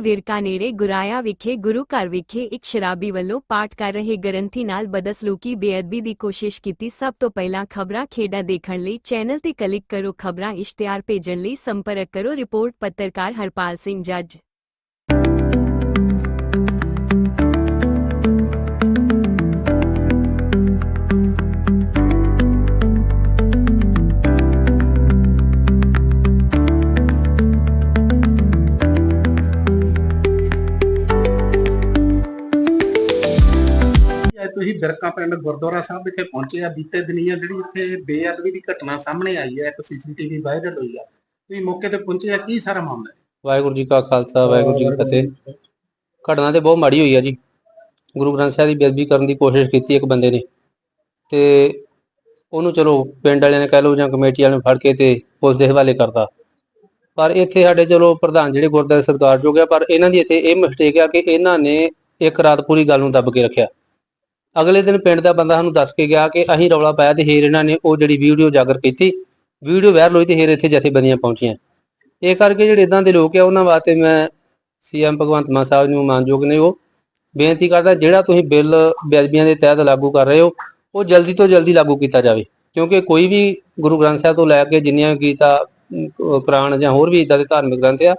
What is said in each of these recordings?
ਵਿਰਕਾ ਨੇੜੇ ਗੁਰਾਇਆ ਵਿਖੇ ਗੁਰੂ ਘਰ ਵਿਖੇ ਇੱਕ ਸ਼ਰਾਬੀ ਵੱਲੋਂ ਪਾਠ ਕਰ ਰਹੇ ਗ੍ਰੰਥੀ ਨਾਲ ਬਦਸਲੂਕੀ ਬੇਅਦਬੀ ਦੀ ਕੋਸ਼ਿਸ਼ ਕੀਤੀ। ਸਭ ਤੋਂ ਪਹਿਲਾਂ ਖਬਰਾਂ ਖੇਡਾਂ ਦੇਖਣ ਲਈ ਚੈਨਲ ਤੇ ਕਲਿੱਕ ਕਰੋ। ਖਬਰਾਂ ਇਸ਼ਤਿਹਾਰ ਭੇਜਣ ਲਈ ਸੰਪਰਕ ਕਰੋ। ਰਿਪੋਰਟ ਪੱਤਰਕਾਰ ਹਰਪਾਲ ਸਿੰਘ ਜੱਜ। ਤੁਸੀਂ ਬਿਰਕਾ ਪਿੰਡ ਗੁਰਦੁਆਰਾ ਸਾਹਿਬ ਵਿਖੇ ਪਹੁੰਚੇ ਆ, ਬੀਤੇ ਦਿਨੀਆਂ ਜਿਹੜੀ ਇੱਥੇ ਬੇਅਦਬੀ ਦੀ ਘਟਨਾ ਸਾਹਮਣੇ ਆਈ ਹੈ ਇੱਕ ਸੀਸੀਟੀਵੀ ਵਾਇਰਲ ਹੋਈ ਆ। ਤੁਸੀਂ ਮੌਕੇ ਤੇ ਪਹੁੰਚੇ ਆ, ਕੀ ਸਾਰਾ ਮਾਮਲਾ ਹੈ? ਵਾਹਿਗੁਰੂ ਜੀ ਕਾ ਖਾਲਸਾ, ਵਾਹਿਗੁਰੂ ਜੀ ਕੀ ਫਤਿਹ। ਘਟਨਾ ਤੇ ਬਹੁਤ ਮਾੜੀ ਹੋਈ ਆ ਜੀ। ਗੁਰੂ ਗ੍ਰੰਥ ਸਾਹਿਬ ਦੀ ਬੇਅਦਬੀ ਕਰਨ ਦੀ ਕੋਸ਼ਿਸ਼ ਕੀਤੀ ਇੱਕ ਬੰਦੇ ਨੇ। ਤੇ ਉਹਨੂੰ ਚਲੋ ਪਿੰਡ ਵਾਲਿਆਂ ਨੇ ਕਹਿ ਲਓ ਜਾਂ ਕਮੇਟੀ ਵਾਲਿਆਂ ਨੇ ਫੜ ਕੇ ਤੇ ਪੁਲਿਸ ਦੇ ਹਵਾਲੇ ਕਰਤਾ। ਪਰ ਇੱਥੇ ਸਾਡੇ ਚਲੋ ਪ੍ਰਧਾਨ ਜਿਹੜੇ ਗੁਰਦੁਆਰੇ ਸਰਕਾਰ ਜੋ ਗਿਆ ਪਰ ਇਹਨਾਂ ਦੀ ਇੱਥੇ ਇਹ ਮਿਸਟੇਕ ਆ ਕਿ ਇਹਨਾਂ ਨੇ ਇੱਕ ਰਾਤ ਪੂਰੀ ਗੱਲ ਨੂੰ ਦੱਬ ਕੇ ਰੱਖਿਆ। ਅਗਲੇ ਦਿਨ ਪਿੰਡ ਦਾ ਬੰਦਾ ਸਾਨੂੰ ਦੱਸ ਕੇ ਗਿਆ ਕਿ ਅਸੀਂ ਰੌਲਾ ਪਾਇਆ ਤੇ ਹੇਰ ਇਹਨਾਂ ਨੇ ਉਹ ਜਿਹੜੀ ਵੀਡੀਓ ਜਾਗਰ ਕੀਤੀ, ਵੀਡੀਓ ਵਾਇਰਲ ਹੋਈ ਤੇ ਹੇਰ ਇੱਥੇ ਜਥੇਬੰਦੀਆਂ ਪਹੁੰਚੀਆਂ। ਇਹ ਕਰਕੇ ਜਿਹੜੇ ਇਦਾਂ ਦੇ ਲੋਕ ਆ, ਉਹਨਾਂ ਵਾਸਤੇ ਮੈਂ ਸੀਐਮ ਭਗਵੰਤ ਮਾਨ ਸਾਹਿਬ ਨੂੰ ਮਾਨਯੋਗ ਨੇ ਉਹ ਬੇਨਤੀ ਕਰਦਾ, ਜਿਹੜਾ ਤੁਸੀਂ ਬਿੱਲ ਬੇਅਦਬੀਆਂ ਦੇ ਤਹਿਤ ਲਾਗੂ ਕਰ ਰਹੇ ਹੋ, ਉਹ ਜਲਦੀ ਤੋਂ ਜਲਦੀ ਲਾਗੂ ਕੀਤਾ ਜਾਵੇ। ਕਿਉਂਕਿ ਕੋਈ ਵੀ ਗੁਰੂ ਗ੍ਰੰਥ ਸਾਹਿਬ ਤੋਂ ਲੈ ਕੇ ਜਿੰਨੀਆਂ ਗੀਤਾ ਕੁਰਾਨ ਜਾਂ ਹੋਰ ਵੀ ਇਦਾਂ ਦੇ ਧਾਰਮਿਕ ਗ੍ਰੰਥ ਆ,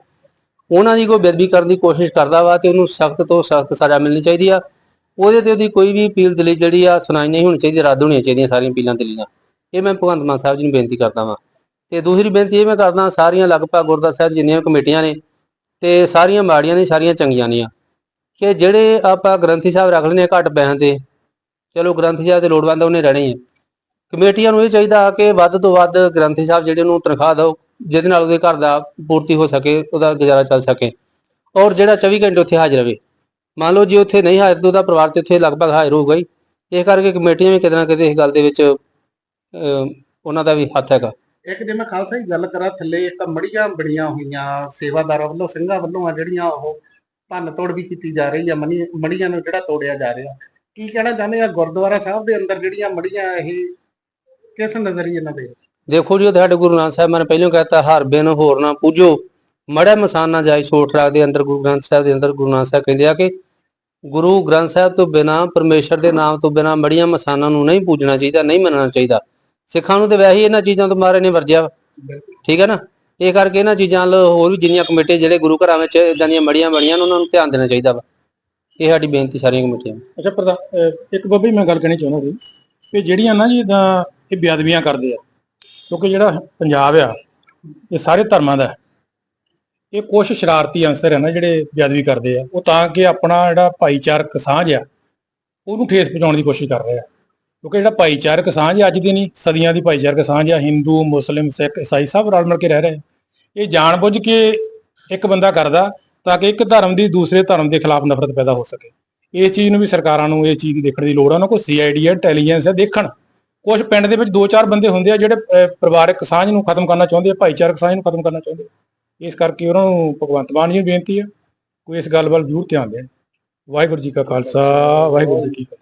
ਉਹਨਾਂ ਦੀ ਕੋਈ ਬੇਅਦਬੀ ਕਰਨ ਦੀ ਕੋਸ਼ਿਸ਼ ਕਰਦਾ ਵਾ ਤੇ ਉਹਨੂੰ ਸਖਤ ਤੋਂ ਸਖਤ ਸਜ਼ਾ ਮਿਲਣੀ ਚਾਹੀਦੀ ਆ। ਉਹਦੇ ਤੇ ਉਹਦੀ ਕੋਈ ਵੀ ਅਪੀਲ ਦਲੀਲ ਜਿਹੜੀ ਆ ਸੁਣਾਈ ਨਹੀਂ ਹੋਣੀ ਚਾਹੀਦੀ, ਰੱਦ ਹੋਣੀਆਂ ਚਾਹੀਦੀਆਂ ਸਾਰੀਆਂ ਅਪੀਲਾਂ ਦਲੀਲਾਂ। ਇਹ ਮੈਂ ਭਗਵੰਤ ਮਾਨ ਸਾਹਿਬ ਜੀ ਨੂੰ ਬੇਨਤੀ ਕਰਦਾ ਵਾਂ। ਤੇ ਦੂਸਰੀ ਬੇਨਤੀ ਇਹ ਮੈਂ ਕਰਦਾ ਸਾਰੀਆਂ ਲਗਭਗ ਗੁਰਦੁਆਰਾ ਸਾਹਿਬ ਜਿੰਨੀਆਂ ਕਮੇਟੀਆਂ ਨੇ ਤੇ ਸਾਰੀਆਂ ਮਾੜੀਆਂ ਨੇ, ਸਾਰੀਆਂ ਚੰਗੀਆਂ ਨੇ ਕਿ ਜਿਹੜੇ ਆਪਾਂ ਗ੍ਰੰਥੀ ਸਾਹਿਬ ਰੱਖ ਲੈਂਦੇ ਆ ਘੱਟ ਪੈਸਿਆਂ ਤੇ, ਚਲੋ ਗ੍ਰੰਥੀ ਸਾਹਿਬ ਦੇ ਲੋੜਵੰਦ ਉਹਨੇ ਰਹਿਣੇ ਹੀ ਆ। ਕਮੇਟੀਆਂ ਨੂੰ ਇਹ ਚਾਹੀਦਾ ਕਿ ਵੱਧ ਤੋਂ ਵੱਧ ਗ੍ਰੰਥੀ ਸਾਹਿਬ ਜਿਹੜੇ ਨੂੰ ਤਨਖਾਹ ਦਿਓ, ਜਿਹਦੇ ਨਾਲ ਉਹਦੇ ਘਰ ਦਾ ਪੂਰਤੀ ਹੋ ਸਕੇ, ਉਹਦਾ ਗੁਜ਼ਾਰਾ ਚੱਲ ਸਕੇ। ਔਰ ਜਿਹੜਾ 24 ਘੰਟੇ ਉੱਥੇ ਹਾਜ਼ਰ ਰਹੇ। ਮੰਨ ਲਓ ਜੇ ਉੱਥੇ ਨਹੀਂ ਹਾਜ਼ਰ ਤਾਂ ਉਹਦਾ ਪਰਿਵਾਰ ਤੇ ਉੱਥੇ ਲਗਭਗ ਹਾਜ਼ਰ ਹੋਊਗਾ ਹੀ ਇਹ ਕਰਕੇ ਕਮੇਟੀਆਂ ਵੀ ਕਿਤੇ ਨਾ ਕਿਤੇ ਇਸ ਗੱਲ ਦੇ ਵਿੱਚ ਉਹਨਾਂ ਦਾ ਵੀ ਹੱਥ ਹੈਗਾ। ਇੱਕ ਜੇ ਮੈਂ ਖਾਲਸਾ ਦੀ ਗੱਲ ਕਰਾਂ ਥੱਲੇ ਇੱਕ ਮੜੀਆਂ ਬੜੀਆਂ ਹੋਈਆਂ ਸੇਵਾਦਾਰਾਂ ਵੱਲੋਂ ਸਿੰਘਾਂ ਵੱਲੋਂ ਆ ਜਿਹੜੀਆਂ ਉਹ ਭੰਨ ਤੋੜ ਵੀ ਕੀਤੀ ਜਾ ਰਹੀ ਆ ਮਣੀ ਮੜੀਆਂ ਨੂੰ ਜਿਹੜਾ ਤੋੜਿਆ ਜਾ ਰਿਹਾ। ਕੀ ਕਹਿਣਾ ਚਾਹੁੰਦੇ ਆ ਗੁਰਦੁਆਰਾ ਸਾਹਿਬ ਦੇ ਅੰਦਰ ਜਿਹੜੀਆਂ ਮੜੀਆਂ ਇਹ ਕਿਸ ਨਜ਼ਰੀਏ ਨਾਲ ਦੇ? ਦੇਖੋ ਜੀ ਉਹ ਸਾਡੇ ਗੁਰੂ ਨਾਨਕ ਸਾਹਿਬ ਨੇ ਪਹਿਲਾਂ ਕਹਿਤਾ ਹਰ ਬਿਨ ਹੋਰ ਨਾ ਪੂਜੋ। ਮੜਾ ਮਸਾਨ ਜਾਈ ਛੋਟ ਰੱਖ ਦੇ ਅੰਦਰ ਗੁਰੂ ਗ੍ਰੰਥ ਸਾਹਿਬ ਦੇ ਅੰਦਰ ਗੁਰੂ ਨਾਨਕ ਸਾਹਿਬ ਕਹਿੰਦੇ ਆ ਕਿ ਗੁਰੂ ਗ੍ਰੰਥ ਸਾਹਿਬ ਤੋਂ ਬਿਨਾ, ਪਰਮੇਸ਼ਰ ਦੇ ਨਾਮ ਤੋਂ ਬਿਨਾ ਮੜੀਆਂ ਮਸਾਨਾਂ ਨੂੰ ਨਹੀਂ ਪੂਜਣਾ ਚਾਹੀਦਾ, ਨਹੀਂ ਮੰਨਣਾ ਚਾਹੀਦਾ। ਸਿੱਖਾਂ ਨੂੰ ਤੇ ਵੈਸੇ ਹੀ ਇਹਨਾਂ ਚੀਜ਼ਾਂ ਤੋਂ ਮਾਰੇ ਨੇ ਵਰਜਿਆ। ਵਾ। ਠੀਕ ਹੈ ਨਾ? ਇਹ ਕਰਕੇ ਇਹਨਾਂ ਚੀਜ਼ਾਂ ਵੱਲ ਹੋਰ ਵੀ ਜਿੰਨੀਆਂ ਕਮੇਟੀ ਜਿਹੜੇ ਗੁਰੂ ਘਰਾਂ ਵਿੱਚ ਇਦਾਂ ਦੀਆਂ ਮੜੀਆਂ ਬਣੀਆਂ ਉਹਨਾਂ ਨੂੰ ਧਿਆਨ ਦੇਣਾ ਚਾਹੀਦਾ ਵਾ। ਇਹ ਸਾਡੀ ਬੇਨਤੀ ਸਾਰੀਆਂ ਕਮੇਟੀਆਂ ਨੂੰ। ਅੱਛਾ, ਪ੍ਰਧਾਨ, ਅਹ ਇੱਕ ਬੱਬੀ ਮੈਂ ਗੱਲ ਕਹਿਣੀ ਚਾਹੁੰਦਾ ਸੀ ਕਿ ਜਿਹੜੀਆਂ ਨਾ ਜੀ ਇਦਾਂ ਇਹ ਬੇਅਦਬੀਆਂ ਕਰਦੇ ਆ, ਕਿਉਂਕਿ ਜਿਹੜਾ ਪੰਜਾਬ ਆ, ਇਹ ਸਾਰੇ ਧਰਮਾਂ ਦਾ ਇਹ ਕੁਝ ਸ਼ਰਾਰਤੀ ਅੰਸਰ ਹੈ ਨਾ ਜਿਹੜੇ ਬੇਅਦਬੀ ਕਰਦੇ ਆ, ਉਹ ਤਾਂ ਕਿ ਆਪਣਾ ਜਿਹੜਾ ਭਾਈਚਾਰਕ ਸਾਂਝ ਆ, ਉਹਨੂੰ ਠੇਸ ਪਹੁੰਚਾਉਣ ਦੀ ਕੋਸ਼ਿਸ਼ ਕਰ ਰਹੇ ਆ ਕਿਉਂਕਿ ਜਿਹੜਾ ਭਾਈਚਾਰਕ ਸਾਂਝ ਅੱਜ ਦੀ ਨਹੀਂ, ਸਦੀਆਂ ਦੀ ਭਾਈਚਾਰਕ ਸਾਂਝ ਆ, ਹਿੰਦੂ, ਮੁਸਲਿਮ, ਸਿੱਖ, ਈਸਾਈ ਸਭ ਰਲ ਮਿਲ ਕੇ ਰਹਿ ਰਹੇ ਆ। ਇਹ ਜਾਣਬੁੱਝ ਕੇ ਇੱਕ ਬੰਦਾ ਕਰਦਾ ਤਾਂ ਕਿ ਇੱਕ ਧਰਮ ਦੀ ਦੂਸਰੇ ਧਰਮ ਦੇ ਖਿਲਾਫ ਨਫ਼ਰਤ ਪੈਦਾ ਹੋ ਸਕੇ ਇਸ ਚੀਜ਼ ਨੂੰ ਵੀ ਸਰਕਾਰਾਂ ਨੂੰ ਇਹ ਚੀਜ਼ ਦੇਖਣ ਦੀ ਲੋੜ ਆ, ਉਹਨਾਂ ਕੋਲ ਸੀਆਈਡੀ ਹੈ ਇੰਟੈਲੀਜੈਂਸ ਹੈ ਦੇਖਣ ਕੁਝ ਪਿੰਡ ਦੇ ਵਿੱਚ ਦੋ ਚਾਰ ਬੰਦੇ ਹੁੰਦੇ ਆ ਜਿਹੜੇ ਪਰਿਵਾਰਕ ਸਾਂਝ ਨੂੰ ਖਤਮ ਕਰਨਾ ਚਾਹੁੰਦੇ ਆ, ਭਾਈਚਾਰਕ ਸਾਂਝ ਨੂੰ ਖਤਮ ਕਰਨਾ ਚਾਹੁੰਦੇ ਆ। ਇਸ ਕਰਕੇ ਉਹਨਾਂ ਨੂੰ ਭਗਵੰਤ ਮਾਨ ਜੀ ਨੂੰ ਬੇਨਤੀ ਹੈ ਕੋਈ ਇਸ ਗੱਲ ਵੱਲ ਜ਼ਰੂਰ ਧਿਆਨ ਦੇਣ। ਵਾਹਿਗੁਰੂ ਜੀ ਕਾ ਖਾਲਸਾ ਵਾਹਿਗੁਰੂ ਜੀ ਕੀ ਫਤਿਹ।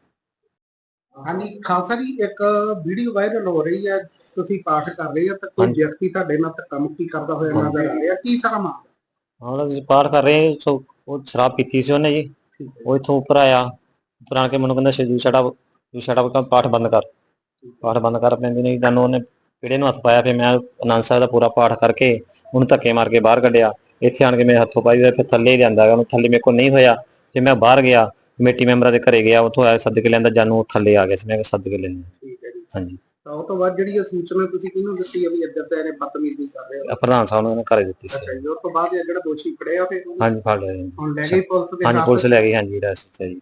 ਹਾਂਜੀ ਖਾਲਸਾ ਜੀ ਇੱਕ ਵੀਡੀਓ ਵਾਇਰਲ ਹੋ ਰਹੀ ਹੈ ਤੁਸੀਂ ਪਾਠ ਕਰ ਰਹੇ ਆ ਤਾਂ ਕੋਈ। ਵਿਅਕਤੀ ਤੁਹਾਡੇ ਨਾਲ ਧੱਕਾਮੁੱਕੀ ਕਰਦਾ ਹੋਇਆ ਨਜ਼ਰ ਆ ਰਿਹਾ ਕੀ ਸਾਰਾ ਮਾਮਲਾ? ਹਾਂ ਅਸੀਂ ਪਾਠ ਕਰ ਰਹੇ ਹਾਂ, ਸੋ ਉਹ ਸ਼ਰਾਬ ਪੀਤੀ ਸੀ ਉਹਨੇ ਜੀ। ਉਹ ਇੱਥੋਂ ਉੱਪਰ ਆਇਆ ਉੱਪਰ ਆ ਕੇ ਮੈਨੂੰ ਕਹਿੰਦਾ ਸ਼ਜੂ ਛੜਾ ਤੂੰ ਛੜਾ ਕਾ ਪਾਠ ਬੰਦ ਕਰ। ਪਾਠ ਬੰਦ ਕਰ ਪੈਂਦੇ ਨਹੀਂ ਜਾਨੂੰ ਉਹਨੇ ਪੀੜੇ ਨੂੰ ਹੱਥ ਪਾਇਆ ਫਿਰ ਮੈਂ ਆਨੰਦ ਸਾਹਿਬ ਦਾ ਪੂਰਾ ਪਾਠ ਕਰਕੇ ਉਹਨੂੰ ਧੱਕੇ ਮਾਰ ਕੇ ਬਾਹਰ ਕੱਢਿਆ। ਇੱਥੇ ਆਣ ਕੇ ਮੇਰੇ ਹੱਥੋਂ ਪਾਈ ਹੋਇਆ ਫਿਰ ਥੱਲੇ ਜਾਂਦਾ ਉਹਨੂੰ ਥੱਲੇ ਮੇਰੇ ਕੋਲ ਨਹੀਂ ਹੋਇਆ। ਫਿਰ ਮੈਂ ਬਾਹਰ ਗਿਆ ਕਮੇਟੀ ਮੈਂਬਰਾਂ ਦੇ ਘਰੇ ਗਿਆ ਉੱਥੋਂ ਆਇਆ ਸੱਦ ਕੇ ਲੈਂਦਾ ਜਾਨੂੰ ਥੱਲੇ ਆ ਗਿਆ ਸੀ ਮੈਂ ਕਿਹਾ ਸੱਦ ਕੇ ਲੈਂਦਾ। ਠੀਕ ਹੈ ਜੀ। ਹਾਂਜੀ। ਤਾਂ ਉਹ ਤੋਂ ਬਾਅਦ ਜਿਹੜੀ ਇਹ ਸੂਚਨਾ ਤੁਸੀਂ ਕਿਹਨੂੰ ਦਿੱਤੀ ਹੈ ਵੀ ਇੱਧਰ ਦਾ ਇਹਨੇ ਬਦਤਮੀਜ਼ੀ ਕਰ ਰਿਹਾ ਇਹ ਪ੍ਰਧਾਨ ਸਾਹਿਬ ਨੇ ਘਰੇ ਦਿੱਤੀ ਸੀ। ਅੱਛਾ ਜੀ ਉਸ ਤੋਂ ਬਾਅਦ ਇਹ ਜਿਹੜਾ ਦੋਸ਼ੀ ਫੜਿਆ ਫਿਰ ਉਹਨੂੰ? ਹਾਂਜੀ ਫੜ ਲਿਆ ਜੀ। ਹੁਣ ਲੈ ਗਈ ਪੁਲਿਸ ਦੇ ਹਾਂਜੀ ਪੁਲਿਸ ਲੈ ਗਈ ਹਾਂਜੀ ਰੈਸਟ ਚ ਜੀ